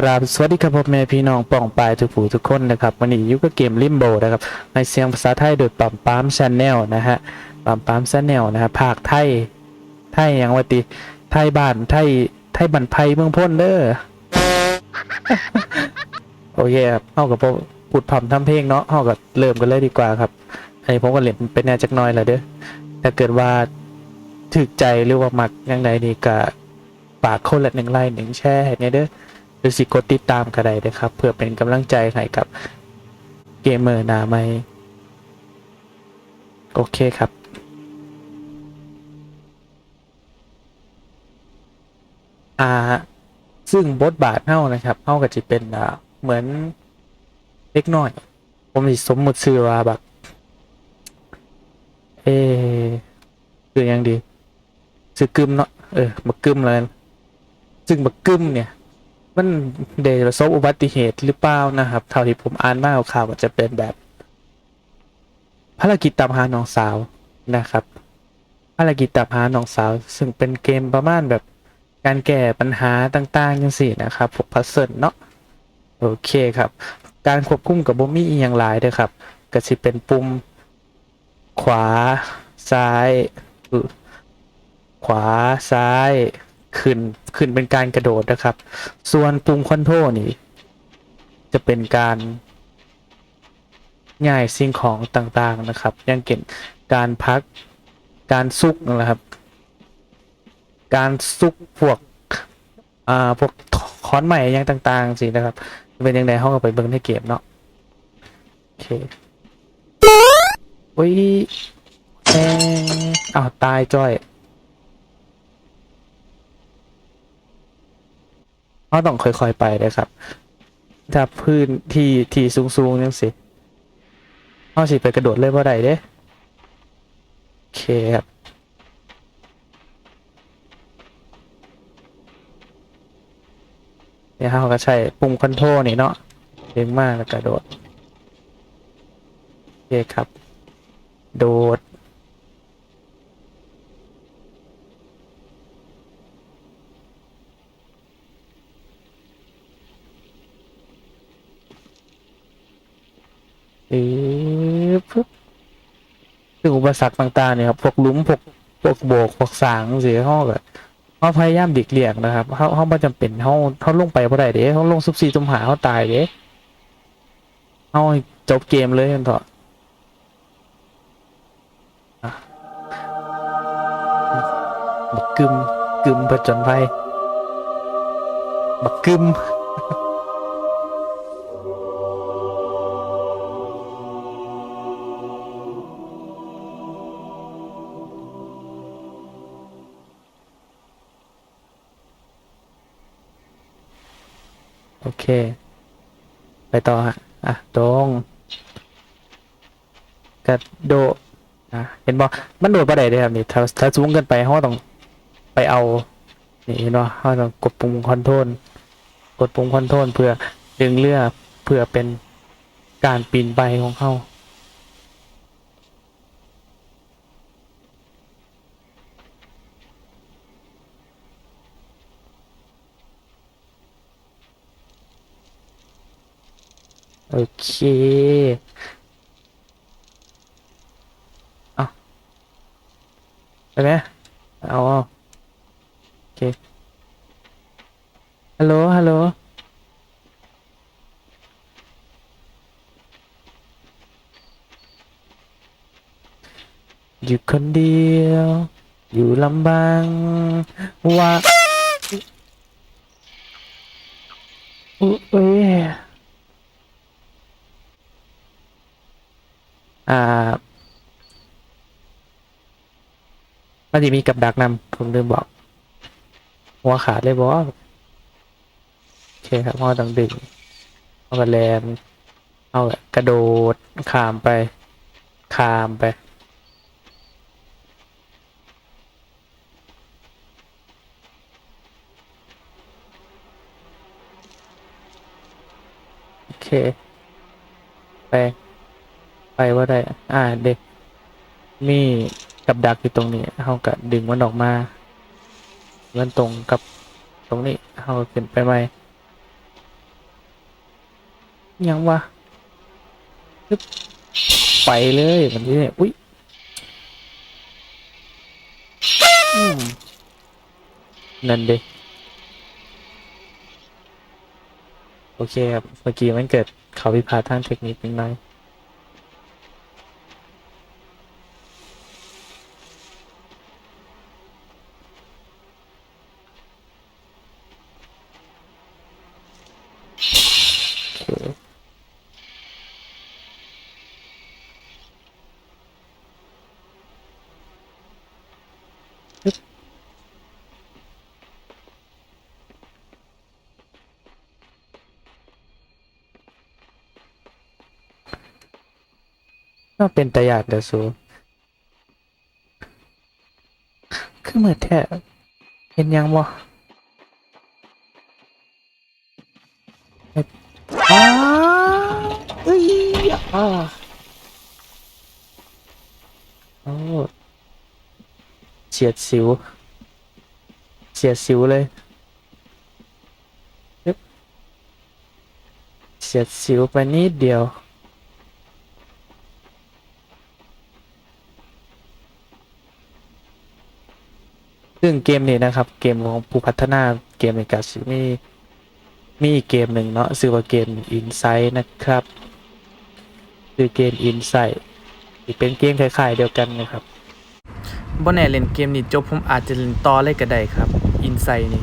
กราบสวัสดีครับพ่อแม่พี่น้องป่องปลายทุกผู้ทุกคนนะครับวันนี้ยู่กับเกมลิมโบนะครับในเสียงภาษาไทยโดยปั๊มปั๊มชนแนลนะฮะปั๊มปั๊มชนแนลนะฮะภาคไทยไทยหยังวะติไทยบ้านไทยไทยบันไพเมืองพ้นเด้อโอเคครับเอากับพูดพร่ำทำเพลงเนาะเอากับเริ่มกันเลยดีกว่าครับอันนี้ผมก็เล่นเป็นแนวจักน้อยแหละเด้อถ้าเกิดว่าถึกใจหรือว่ามักยังไงนี่ก็ฝากคนละหนึ่งไลค์หนึ่งแชร์ให้เนี่ยเด้อ หรือสิกดติดตามก็ได้นะครับ เพื่อเป็นกำลังใจให้กับเกมเมอร์หนาไม่โอเคครับอ่าซึ่งบทบาทเฮานะครับเฮาก็จะเป็นอ่าเหมือนเล็กน้อย ผมสิสมมุติชื่อว่าแบบเออคือยังดีชื่อกึมเนาะเออบักกึมเลยซึ่งบักกึมเนี่ย มันเดประสบอุบัติเหตุหรือเปล่านะครับ เท่าที่ผมอ่านมาข่าวๆมันจะเป็นแบบภารกิจตามหาน้องสาวนะครับภารกิจตามหาน้องสาว ซึ่งเป็นเกมประมาณแบบการแก้ปัญหาต่างๆยังสี่นะครับพวกพัซเซิลเนาะโอเคครับ การควบคุมกับบ่มีอีหยังหลายเด้อครับก็สิเป็นปุ่มขวาซ้าย ขวาซ้าย ขึ้นขึ้นเป็นการกระโดดนะครับ ส่วนปุ่มคอนโทรนี่ จะเป็นการง่ายสิ่งของต่างๆนะครับย่างเก่นการพักการซุกนะครับ การซุกพวกอ่าพวกค้อนใหม่ย่างต่างๆสินะครับ เป็นยังไงห้องกับไปเบิ้งในเกมเนาะโอเคอุ้ยแออ้าวตายจ้อย เขาต้องค่อยๆไปเลยครับ ถ้าพื้นที่ที่สูงๆยังสิเขาสิไปกระโดดเลยบ่ได้เด้โอเคครับเดี๋ยวเขาก็ใช้ปุ่มคอนโทรลนี่เนาะเด้งมากแล้วกระโดด โอเคครับ โดด เอ๊ะปุ๊บซึ่งอุปสรรคต่างๆเนี่ยครับพวกหลุมพวกพวกโบกพวกสางสิเขาก็เขาพยายามดิกเลี่ยงนะครับเขาเขาไม่จำเป็นเขาเขาลงไปเพราะใดเด้เขาลงซุบซีตุมหาเขาตายเด้เขาจบเกมเลยกันเถอะอะบักกึมกึมผจญภัยบักกึม โอเค ไปต่อฮะ อะ ตรง กระโดดอะเห็นบ่มันโดดประเดี๋ยวครับนี่ ถ้าถ้าสูงเกินไปเขาต้องไปเอา นี่เห็นบ่เขาต้องกดปุ่มคอนโทรล กดปุ่มคอนโทรลเพื่อดึงเรือเพื่อเป็นการปีนไปของเขา โอเคเอาไปไหมเอาโอเค ฮัลโหล ฮัลโหลอยู่คนเดียว อยู่ลำบางว่าอุ๊ยเอ้ยอ่า มันจะมีกับดักนำผมลืมบอก หัวขาดเลยบอสโอเคครับพ่อต้องดึงเอากระแลนเอากระโดดขามไปขามไปโอเคไป ไปว่าได้ อ่า เด็ก มีกับดักอยู่ตรงนี้เขาก็ดึงมันออกมามันตรงกับตรงนี้เขาขึ้นไปไหมยังวะึบไปเลยมันที่อุ้ยนั่นเด็โอเคครับ เมื่อกี้มันเกิดเขาพิพาททางเทคนิคนิดหน่อย โอเคปึ๊บ ก็เป็นตะยากเดสูคือเหมือนแท้เห็นยังบ่ อ้าโอ้เฉียดสิว เฉียดสิวเลยเฉียดสิวไปนิดเดียว ซึ่งเกมนี้นะครับ เกมของผู้พัฒนาเกมในกาซิมีมีอีกเกมหนึ่งเนาะชื่อว่าเกม Insight นะครับ คือเกม Insight ที่เป็นเกมคล้ายๆเดียวกันนะครับบ่แน่เล่นเกมนี้จบผมอาจจะเล่นต่อเลยก็ได้ครับ Insight นี่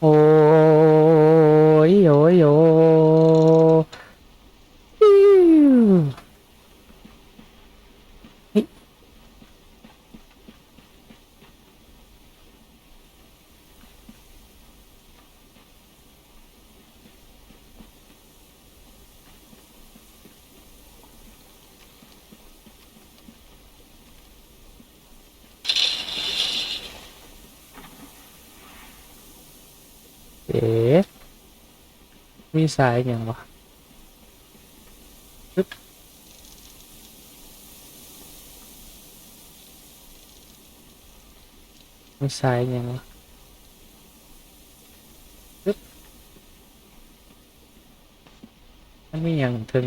โอ้ยโอ้ยโอ้อิ๊วเฮ้ย เอ๊ะมีสายอย่างวะปึ๊บมีสายอย่างวะปึ๊บมันมีอย่างถึง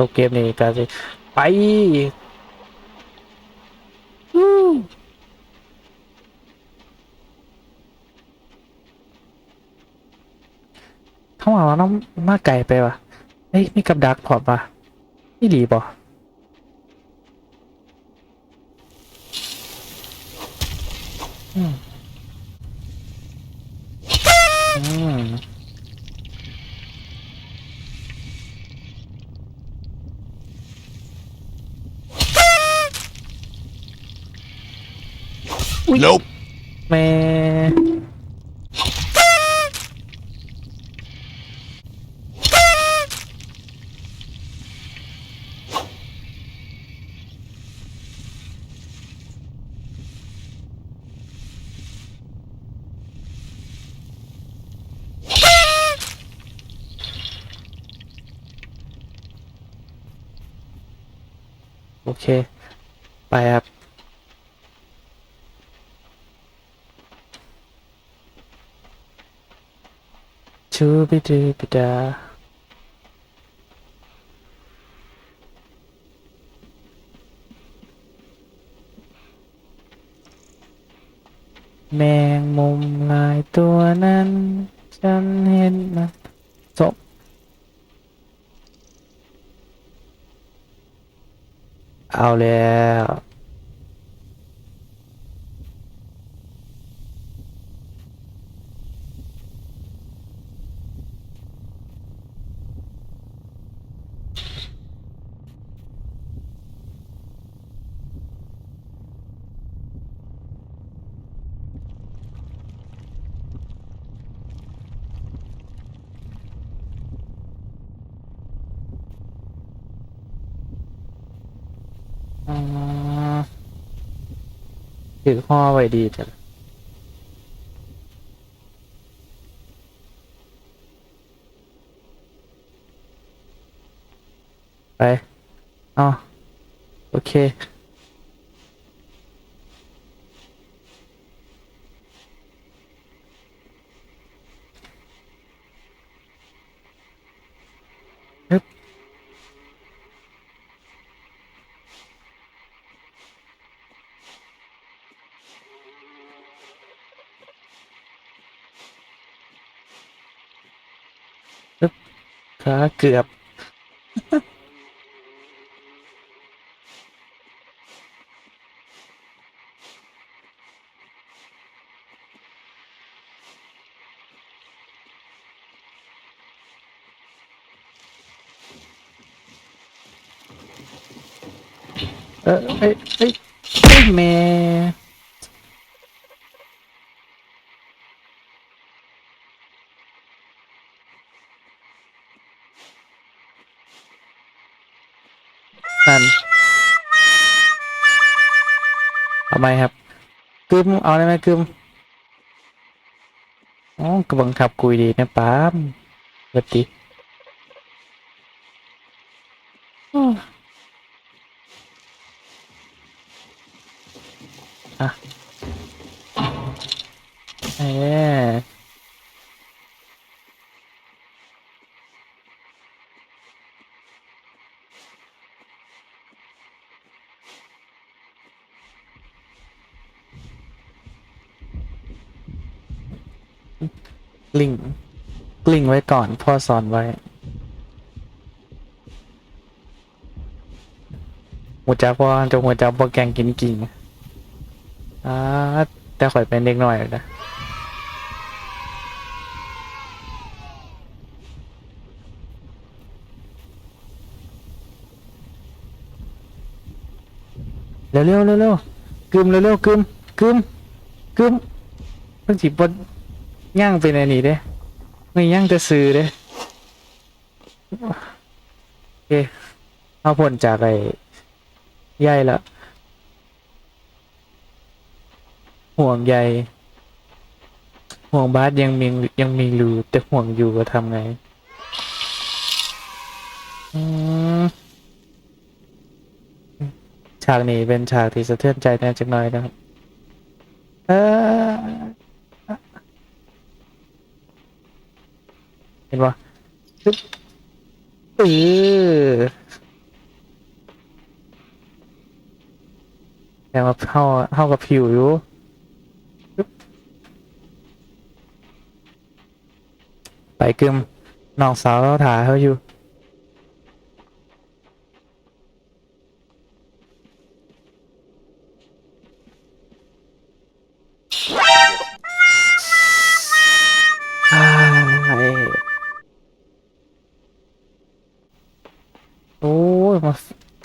อเกมนี้ก็จะไปวู้เข้ามาว่าน้องมาไก่ไปวะเฮ้ยมีกับดักพอปะนี่ดีป่ะ Nope. แม่ ชูบิดูบิดาแมงมุมลายตัวนั้น ฉันเห็นมันศพเอาแล้ว ถือห่อไว้ดีจ้ะไปอ๋อโอเค ขาเกือบ เออเอ้ยเอ้ยเอ้ยแม่ นั่นเอาไหมครับกึมเอาได้ไหมกึมอ๋อกบังคับกุยดีนะปามปกติอ้อเอ๊ ลิ่งกลิ่งไว้ก่อน พ่อสอนไว้หัวจักพ่อจะหัวจักพ่อแกงกินกิ่งอ่าแต่ข่อยเป็นเด็กหน่อยนะเร็วเร็วเร็วเร็วกึมเร็วเร็วกึมกึมกึมเพิ่งจีบด ย่างเป็นอันนี้เด้ไม่ย่างจะซื้อเด้โอเคเอาผลจากไอ้ใยละห่วงใยห่วงบาสยังมียังมีรูแต่ห่วงอยู่ก็ทำไงอืมฉากนี้เป็นฉากที่สะเทือนใจแน่จักหน่อยนะครับ เออเห็นปะปึ๊บ เออแต่ว่าเข้าเข้ากับผิวอยู่ไปกึมน้องสาวเราถ่ายเขาอยู่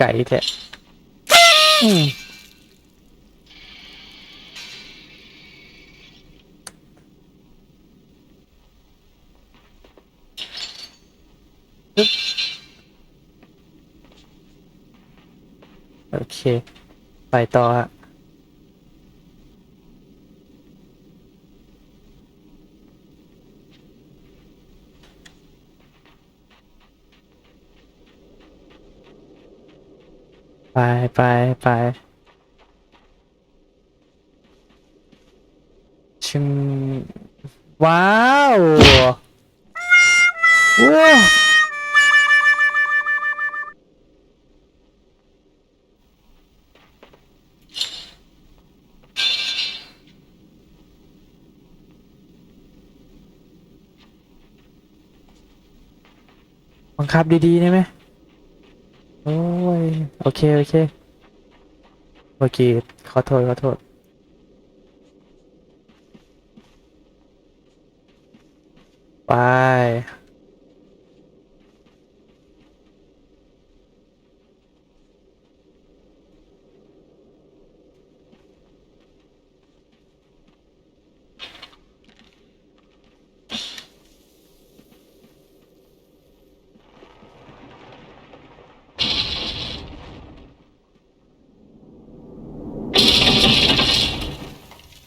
ก่แท้อืมปึ๊บโอเค ไปต่อฮะ ไปไปไปชิมว้าวว้าวบังคับดีๆได้ไหม โอเค โอเคโอเคขอโทษขอโทษไป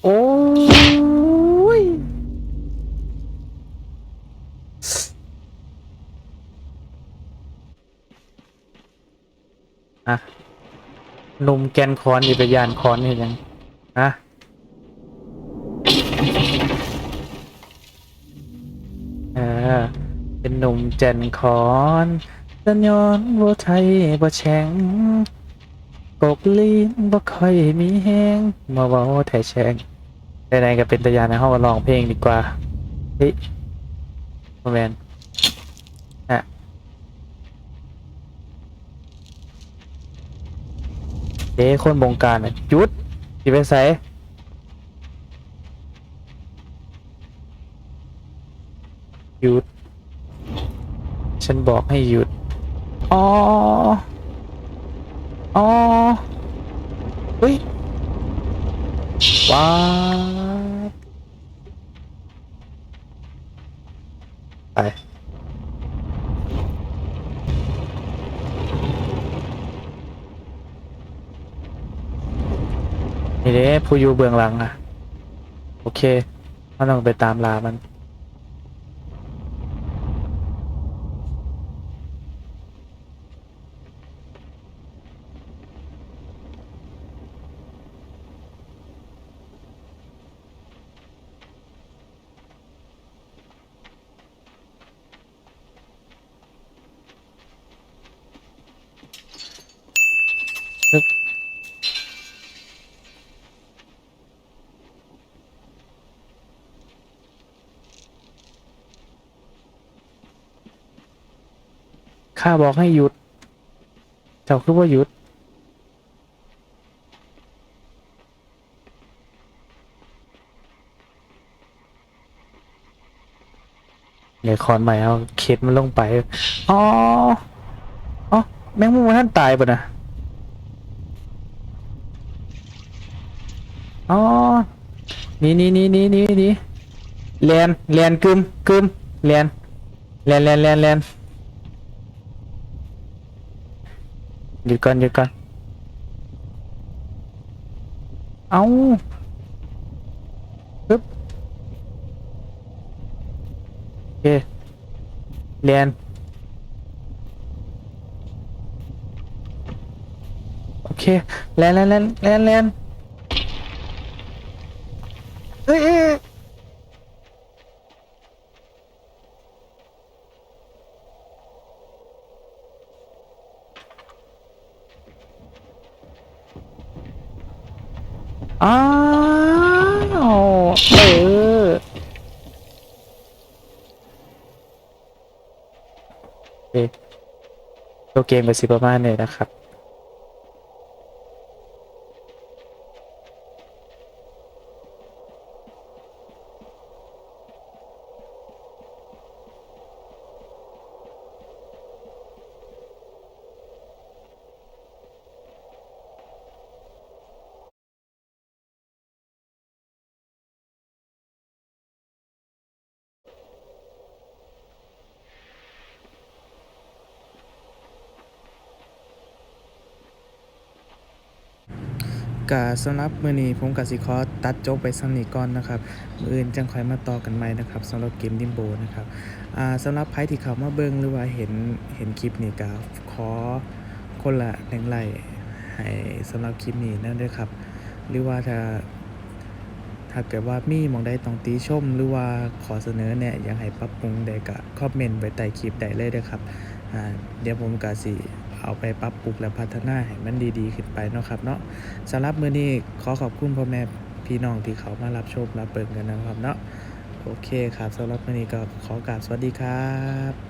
อ อะหนุ่มแกนคอนอยู่ไปยานคอนนี่ยังอะเออเป็นหนุ่มแจนคอนสัญญอนบ่ไทยบ่แข็งกบลีนบ่ค่อยมีแฮงมาเว้าแท้แฉงใดๆก็เป็นตะยานในห้องร้องเพลงดีกว่าเฮ้ยบ่แมนฮะ เจ้คนบงการน่ะหยุดสิไปใส่หยุด ฉันบอกให้หยุด อ๋อ อ๋อ เฮ้ย ว้าไป นี่เด้ ผู้อยู่เบื้องหลังอะ โอเคมันต้องไปตามลามัน ข้าบอกให้หยุด เจ้าคือว่าหยุด เดี๋ยวคอนใหม่เอาเคสมันลงไป อ๋อ อ๋อ แมงมุมท่านตายปะนะ อ๋อ นี่นี่นี่นี่นี่นี่เลียนเลียนกึมกึมเลียนเลียนเลียนเลียนเลียน หยุดก่อนหยุดก่อนเอาปึ๊บโอเคเรียนโอเคแลนแลนแลนแลนแลนเอ้ยเอ้ยเอ้ยอ้าวเออโอเคตัว เกมไปสิประมาณนี้นะครับ กาสำหรับมือนี้ผมกสิขอตัดจบไปสำนีก่อนนะครับ มืออื่นจังค่อยมาต่อกันใหม่นะครับสำหรับเกมดิมโบนะครับอ่าสำหรับใครที่เขามาเบิ่งหรือว่าเห็นเห็นคลิปนี้ก็ขอคนละหนึ่งไลค์ให้สำหรับคลิปนี้นั่นด้วยครับ หรือว่าถ้าถ้าเกิดว่ามีมองใดต้องติชม หรือว่าขอเสนอแนะอยากให้ปรับปรุงใดก็คอมเมนต์ไว้ใต้คลิปได้เลยเด้อครับอ่าเดี๋ยวผมก็สิ เอาไปปรับปรุงและพัฒนาให้มันดีๆ ขึ้นไปเนาะครับเนาะสำหรับมื้อนี้ขอขอบคุณพ่อแม่พี่น้องที่เขามารับชมรับเปิดกันนะครับเนาะโอเคครับสำหรับมื้อนี้ก็ขอกราบสวัสดีครับ